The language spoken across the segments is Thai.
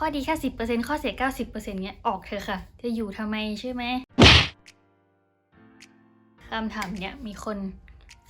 ข้อดีแค่สิบเปอร์เซ็นข้อเสียเก้าสิบเปอร์เซ็นเนี้ยออกเธอะค่ะ จะอยู่ทำไมใช่ไหมคำถามเนี้ยมีคน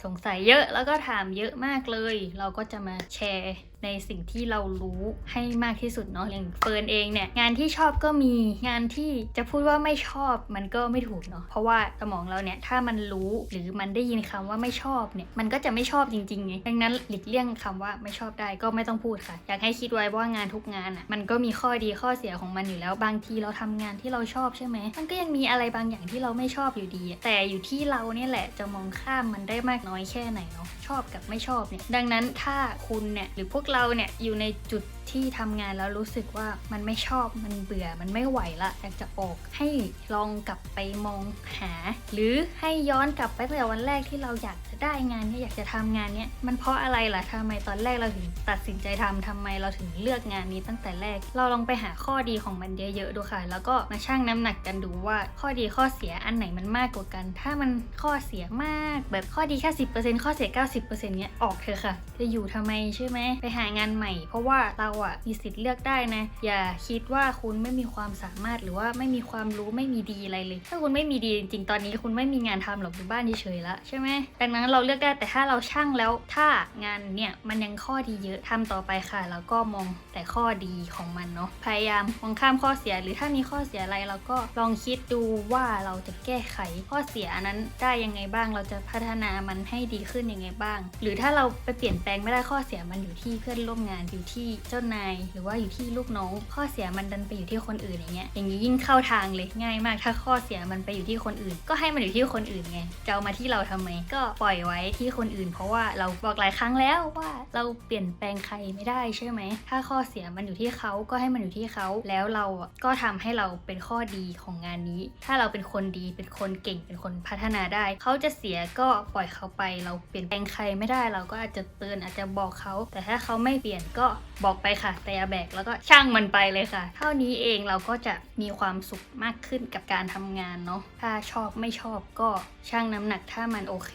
สงสัยเยอะแล้วก็ถามเยอะมากเลย เราก็จะมาแชร์ในสิ่งที่เรารู้ให้มากที่สุดเนาะอย่างเฟิร์นเองเนี่ยงานที่ชอบก็มีงานที่จะพูดว่าไม่ชอบมันก็ไม่ถูกเนาะเพราะว่าสมองเราเนี่ยถ้ามันรู้หรือมันได้ยินคำว่าไม่ชอบเนี่ยมันก็จะไม่ชอบจริงๆไงดังนั้นหลีกเลี่ยงคำว่าไม่ชอบได้ก็ไม่ต้องพูดค่ะ อยากให้คิดไว้ว่างานทุกงานอะมันก็มีข้อดีข้อเสียของมันอยู่แล้วบางทีเราทำงานที่เราชอบใช่ไหมมันก็ยังมีอะไรบางอย่างที่เราไม่ชอบอยู่ดี แต่อยู่ที่เราเนี่ยแหละจะมองข้ามมันได้มากน้อยแค่ไหนเนาะชอบกับไม่ชอบเนี่ยดังนั้นถ้าคุณเนี่ยหรือพวกเราเนี่ยอยู่ในจุด ที่ทำงานแล้วรู้สึกว่ามันไม่ชอบมันเบื่อมันไม่ไหวละอยากจะออกให้ลองกลับไปมองหา หรือให้ย้อนกลับไปตั้งแต่วันแรกที่เราอยากจะได้งานเนี้อยากจะทำงานเนี้ยมันเพราะอะไรล่ะทำไมตอนแรกเราถึงตัดสินใจทำทำไมเราถึงเลือกงานนี้ตั้งแต่แรก เราลองไปหาข้อดีของมันเยอะๆดูค่ะ แล้วก็มาชั่งน้ำหนักกันดูว่าข้อดีข้อเสียอันไหนมันมากกว่ากัน ถ้ามันข้อเสียมาก แบบข้อดีแค่สิข้อเสีย 90%เนี้ยออกเถอะค่ะ จะอยู่ทำไมใช่ไหมไปหางานใหม่ เพราะว่าเราอะมีสิทธิ์เลือกได้นะ อย่าคิดว่าคุณไม่มีความสามารถหรือว่าไม่มีความรู้ไม่มีดีอะไรเลย ถ้าคุณไม่มีดีจริงๆ ตอนนี้คุณไม่มีงานทำหรอกอยู่บ้านเฉยๆละใช่ไหมดังนั้นเราเลือกได้แต่ถ้าเราช่างแล้วถ้างานเนี่ยมันยังข้อดีเยอะทำต่อไปค่ะ แล้วก็มองแต่ข้อดีของมันเนาะพยายามมองข้ามข้อเสียหรือถ้ามีข้อเสียอะไรเราก็ลองคิดดูว่าเราจะแก้ไขข้อเสียนั้นได้ยังไงบ้างเราจะพัฒนามันให้ดีขึ้นยังไงบ้าง หรือถ้าเราไปเปลี่ยนแปลงไม่ได้ข้อเสียมันอยู่ที่เพื่อนร่วมงานอยู่ที่เจ้านาย หรือว่าอยู่ที่ลูกน้อง ข้อเสียมันดันไปอยู่ที่คนอื่นอย่างเงี้ยอย่างนี้ยิ่งเข้าทางเลยง่ายมากถ้าข้อเสียมันไปอยู่ที่คนอื่น ก็ให้มันอยู่ที่คนอื่นไงจะเอามาที่เราทำไม ก็ปล่อยไว้ที่คนอื่น เพราะว่าเราบอกหลายครั้งแล้วว่าเราเปลี่ยนแปลงใครไม่ได้ใช่ไหมถ้าข้อเสียมันอยู่ที่เขาก็ให้มันอยู่ที่เขาแล้วเราก็ทำให้เราเป็นข้อดีของงานนี้ ถ้าเราเป็นคนดีเป็นคนเก่งเป็นคนพัฒนาได้ เขาจะเสียก็ปล่อยเขาไป เราเปลี่ยนแปลงใครไม่ได้ เราก็อาจจะเตือนอาจจะบอกเขา แต่ถ้าเขาไม่เปลี่ยนก็บอกไปค่ะ แต่อย่าแบกแล้วก็ช่างมันไปเลยค่ะ เท่านี้เองเราก็จะมีความสุขมากขึ้นกับการทำงานเนาะถ้าชอบไม่ชอบก็ช่างน้ำหนักถ้ามันโอเค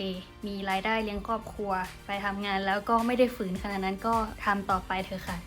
มีรายได้เลี้ยงครอบครัว ไปทำงานแล้วก็ไม่ได้ฝืนขนาดนั้นก็ทำต่อไปเถอะค่ะ